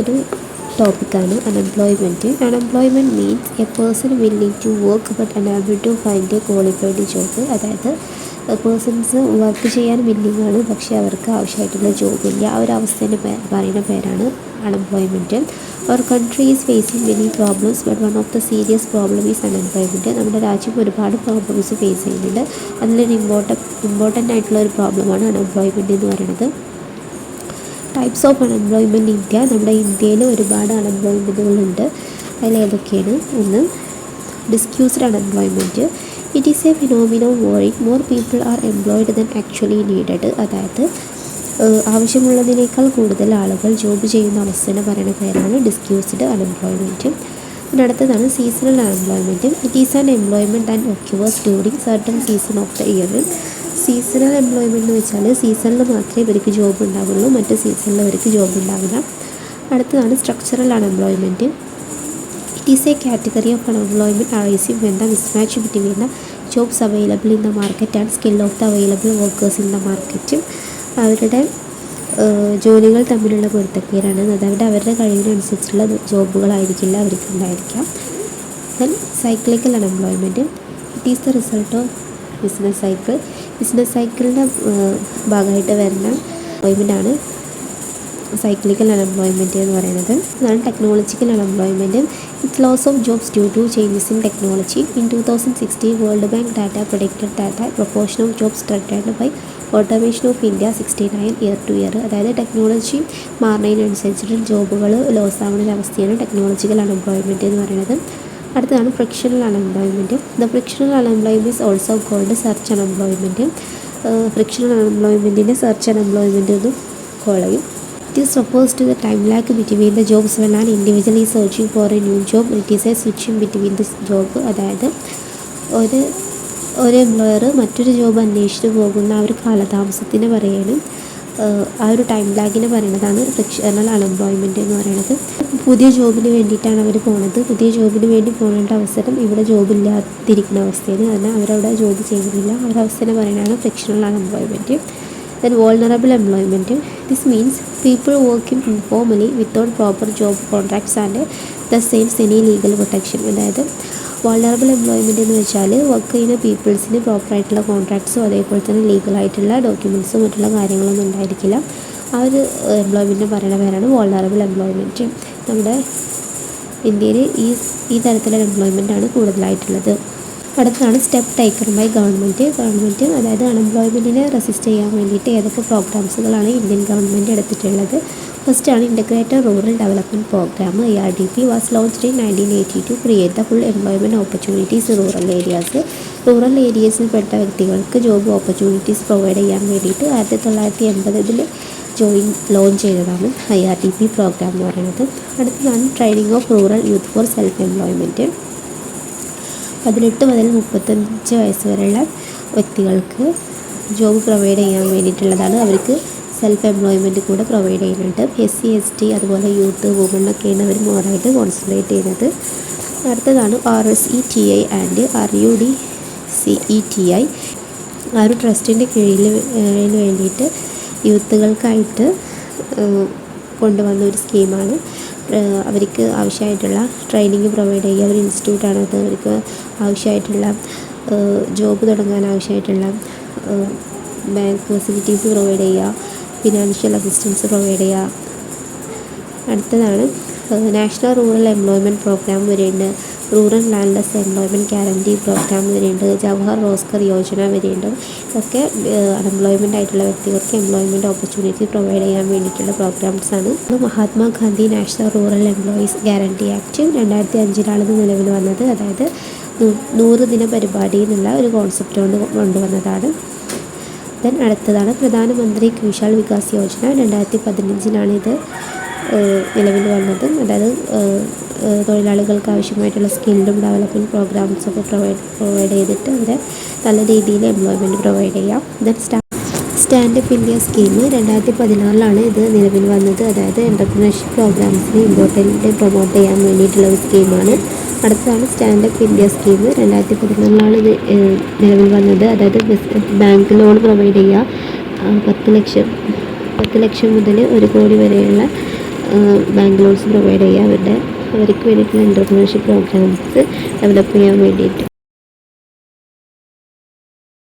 ഒരു ടോപ്പിക്കാണ് unemployment unemployment means a person willing to work but unable to find a qualified job അതായത് persons work ചെയ്യാൻ willing ആണ് പക്ഷേ അവർക്ക് ആവശ്യമായിട്ടുള്ള ജോബില്ല ആ ഒരു അവസ്ഥയിൽ പറയുന്ന പേരാണ് unemployment our country is facing many problems but one of the serious problem is unemployment നമ്മുടെ രാജ്യം ഒരുപാട് പ്രോബ്ലംസ് ഫേസ് ചെയ്യുന്നുണ്ട്. അതിലൊരു ഇമ്പോർട്ടൻ ഇമ്പോർട്ടന്റ് ആയിട്ടുള്ള ഒരു പ്രോബ്ലമാണ് അൺഎംപ്ലോയ്മെന്റ് എന്ന് പറയുന്നത്. ടൈപ്സ് ഓഫ് അൺഎംപ്ലോയ്മെന്റ് ഇന്ത്യ നമ്മുടെ ഇന്ത്യയിൽ ഒരുപാട് അൺഎംപ്ലോയ്മെന്റുകളുണ്ട് അതിൽ ഏതൊക്കെയാണ്? ഒന്ന് disguised unemployment it is a phenomenon wherein more people are employed than actually needed അതായത് ആവശ്യമുള്ളതിനേക്കാൾ കൂടുതൽ ആളുകൾ ജോബ് ചെയ്യുന്ന അവസ്ഥനെ പറയുന്ന പേരാണ് ഡിസ്ക്യൂസ്ഡ് അൺഎംപ്ലോയ്മെന്റ് പിന്നെ അടുത്തതാണ് seasonal unemployment it is an employment and occurs during certain season of the year seasonal employment എന്ന് വെച്ചാൽ സീസണിൽ മാത്രമേ ഇവർക്ക് ജോബ് ഉണ്ടാവുള്ളൂ. മറ്റ് സീസണിൽ അവർക്ക് ജോബ് ഉണ്ടാവില്ല. അടുത്തതാണ് structural unemployment it is a category of unemployment arising when the mismatch between the jobs available in the market and skill of the available workers in the മാർക്കറ്റും അവരുടെ ജോലികൾ തമ്മിലുള്ള പൊരുത്തക്കേരാണ് അതവിടെ അവരുടെ കഴിവിനനുസരിച്ചുള്ള ജോബുകളായിരിക്കില്ല അവർക്ക് ഉണ്ടായിരിക്കാം. Then cyclical unemployment it is the result of business cycle business സൈക്കിളിന്റെ ഭാഗമായിട്ട് വരുന്ന എംപ്ലോയ്മെന്റ് ആണ് സൈക്ലിക്കൽ അൺഎംപ്ലോയ്മെന്റ് എന്ന് പറയുന്നത്. അതാണ് technological unemployment it loss of jobs due to changes in technology in two thousand sixteen World Bank data predicted data proportion of jobs threatened by automation of India sixty nine year to year അതായത് technology മാറുന്നതിനനുസരിച്ചിട്ട് ജോബുകൾ loss ആവുന്ന ഒരു അവസ്ഥയാണ് technological unemployment എന്ന് പറയുന്നത്. അടുത്തതാണ് frictional unemployment the frictional unemployment is also called search unemployment frictional അൺഎംപ്ലോയ്മെന്റിന്റെ search unemployment എന്നും കോൾ ചെയ്യും It is refers to time time lag between jobs jobs when individual individual is four a new job job. It is a switching between job. അതായത് ഒരു ഒരു employer മറ്റൊരു job അന്വേഷിച്ച് പോകുന്ന ആ ഒരു കാലതാമസത്തിന് പറയാണ് ആ ഒരു ടൈം ലാഗിനെ പറയുന്നതാണ് ഫ്രിക്ഷണൽ അൺഎംപ്ലോയ്മെന്റ് എന്ന് പറയുന്നത്. പുതിയ ജോബിന് വേണ്ടിയിട്ടാണ് അവർ പോണത്. പുതിയ ജോബിന് വേണ്ടി പോകേണ്ട അവസരം ഇവിടെ ജോബില്ലാതിരിക്കുന്ന അവസ്ഥയിൽ കാരണം അവരവിടെ ജോബ് ചെയ്യുന്നില്ല. ആ ഒരു അവസ്ഥനെ പറയുന്നതാണ് frictional unemployment then vulnerable employment this means people working informally without proper job contracts and the seems any legal protection അതായത് വൾണറബിൾ എംപ്ലോയ്മെന്റ് എന്ന് വെച്ചാൽ വർക്ക് ചെയ്യുന്ന പീപ്പിൾസിന് പ്രോപ്പറായിട്ടുള്ള കോൺട്രാക്ട്സും അതേപോലെ തന്നെ ലീഗലായിട്ടുള്ള ഡോക്യുമെന്റ്സും മറ്റുള്ള കാര്യങ്ങളൊന്നും ഉണ്ടായിരിക്കില്ല. ആ ഒരു എംപ്ലോയ്മെന്റിന് പറയുന്ന പേരാണ് വൾണറബിൾ എംപ്ലോയ്മെന്റ് നമ്മുടെ ഇന്ത്യയിൽ ഈ ഈ തരത്തിലുള്ള എംപ്ലോയ്മെന്റാണ് കൂടുതലായിട്ടുള്ളത്. അടുത്താണ് step taker by government government അതായത് അൺഎംപ്ലോയ്മെന്റിനെ റെസിസ്റ്റ് ചെയ്യാൻ വേണ്ടിയിട്ട് ഏതൊക്കെ പ്രോഗ്രാംസുകളാണ് ഇന്ത്യൻ ഗവൺമെന്റ് എടുത്തിട്ടുള്ളത്? ഫസ്റ്റ് ആണ് integrated rural development programme I R D P was launched in nineteen eighty to create the full employment opportunities rural areas rural ഏരിയസിൽപ്പെട്ട വ്യക്തികൾക്ക് job opportunities provide ചെയ്യാൻ വേണ്ടിയിട്ട് ആയിരത്തി തൊള്ളായിരത്തി എൺപതിൽ ജോയിൻ ലോഞ്ച് ചെയ്തതാണ് I R D P programme എന്ന് പറയുന്നത്. അടുത്തതാണ് training of rural youth for self employment പതിനെട്ട് മുതൽ മുപ്പത്തഞ്ച് വയസ്സ് വരെയുള്ള വ്യക്തികൾക്ക് ജോബ് പ്രൊവൈഡ് ചെയ്യാൻ വേണ്ടിയിട്ടുള്ളതാണ്. അവർക്ക് സെൽഫ് എംപ്ലോയ്മെന്റ് കൂടെ പ്രൊവൈഡ് ചെയ്യുന്നുണ്ട്. എസ് സി എസ് ടി അതുപോലെ യൂത്ത് വുമൺ ഒക്കെയാണ് അവർ മോറായിട്ട് കോൺസെൻട്രേറ്റ് ചെയ്യുന്നത്. അടുത്തതാണ് R S E T I and R U D C E T I ആ ഒരു ട്രസ്റ്റിന്റെ കീഴിൽ വേണ്ടിയിട്ട് യൂത്തുകൾക്കായിട്ട് കൊണ്ടുവന്ന ഒരു സ്കീമാണ് അവർക്ക് ആവശ്യമായിട്ടുള്ള ട്രെയിനിങ് പ്രൊവൈഡ് ചെയ്യുക. ഒരു ഇൻസ്റ്റിറ്റ്യൂട്ടാണ് അത്. അവർക്ക് ആവശ്യമായിട്ടുള്ള ജോബ് തുടങ്ങാൻ ആവശ്യമായിട്ടുള്ള ബാങ്ക് ഫെസിലിറ്റീസ് പ്രൊവൈഡ് ചെയ്യുക. ഫിനാൻഷ്യൽ അസിസ്റ്റൻസ് പ്രൊവൈഡ് ചെയ്യുക അടുത്തതാണ് നാഷണൽ റൂറൽ എംപ്ലോയ്മെന്റ് പ്രോഗ്രാം വരെയുണ്ട് rural landless employment guarantee programme വരെയുണ്ട് ജവഹർ റോസ്കർ യോജന വരെയുണ്ട് ഇതൊക്കെ അൺഎംപ്ലോയ്മെന്റ് ആയിട്ടുള്ള വ്യക്തികൾക്ക് എംപ്ലോയ്മെന്റ് ഓപ്പർച്യൂണിറ്റി പ്രൊവൈഡ് ചെയ്യാൻ വേണ്ടിയിട്ടുള്ള പ്രോഗ്രാംസ് ആണ്. Mahatma Gandhi national rural employees guarantee act രണ്ടായിരത്തി അഞ്ചിലാണ് നിലവിൽ വന്നത്. അതായത് നൂറ് ദിന പരിപാടി എന്നുള്ള ഒരു കോൺസെപ്റ്റ് കൊണ്ട് കൊണ്ടുവന്നതാണ്. ദെൻ അടുത്തതാണ് പ്രധാനമന്ത്രി കുശാൽ വികാസ് യോജന. രണ്ടായിരത്തി പതിനഞ്ചിനാണ് ഇത് നിലവിൽ വന്നത്. അതായത് തൊഴിലാളികൾക്ക് ആവശ്യമായിട്ടുള്ള സ്കില്ലും ഡെവലപ്മെന്റ് പ്രോഗ്രാംസൊക്കെ പ്രൊവൈഡ് പ്രൊവൈഡ് ചെയ്തിട്ട് അവരെ നല്ല രീതിയിൽ എംപ്ലോയ്മെന്റ് പ്രൊവൈഡ് ചെയ്യാം. ദെൻ സ്റ്റാ സ്റ്റാൻഡപ്പ് ഇന്ത്യ സ്കീം രണ്ടായിരത്തി പതിനാറിലാണ് ഇത് നിലവിൽ വന്നത്. അതായത് എന്റർപ്രണർഷിപ്പ് പ്രോഗ്രാംസിന് ഇമ്പോർട്ടന്റ് പ്രൊമോട്ട് ചെയ്യാൻ വേണ്ടിയിട്ടുള്ള ഒരു സ്കീമാണ്. അടുത്തതാണ് സ്റ്റാൻഡപ്പ് ഇന്ത്യ സ്കീം. രണ്ടായിരത്തി പതിനൊന്നിലാണ് ഇത് നിലവിൽ വന്നത്. അതായത് ബാങ്ക് ലോൺ പ്രൊവൈഡ് ചെയ്യുക. പത്ത് ലക്ഷം പത്ത് ലക്ഷം മുതൽ ഒരു കോടി വരെയുള്ള ബാങ്ക് ലോൺസ് പ്രൊവൈഡ് ചെയ്യുക. അവരുടെ അവർക്ക് വേണ്ടിയിട്ടുള്ള എന്റർപ്രണർഷിപ്പ് പ്രോഗ്രാംസ് ഡെവലപ്പ് ചെയ്യാൻ വേണ്ടിയിട്ട്.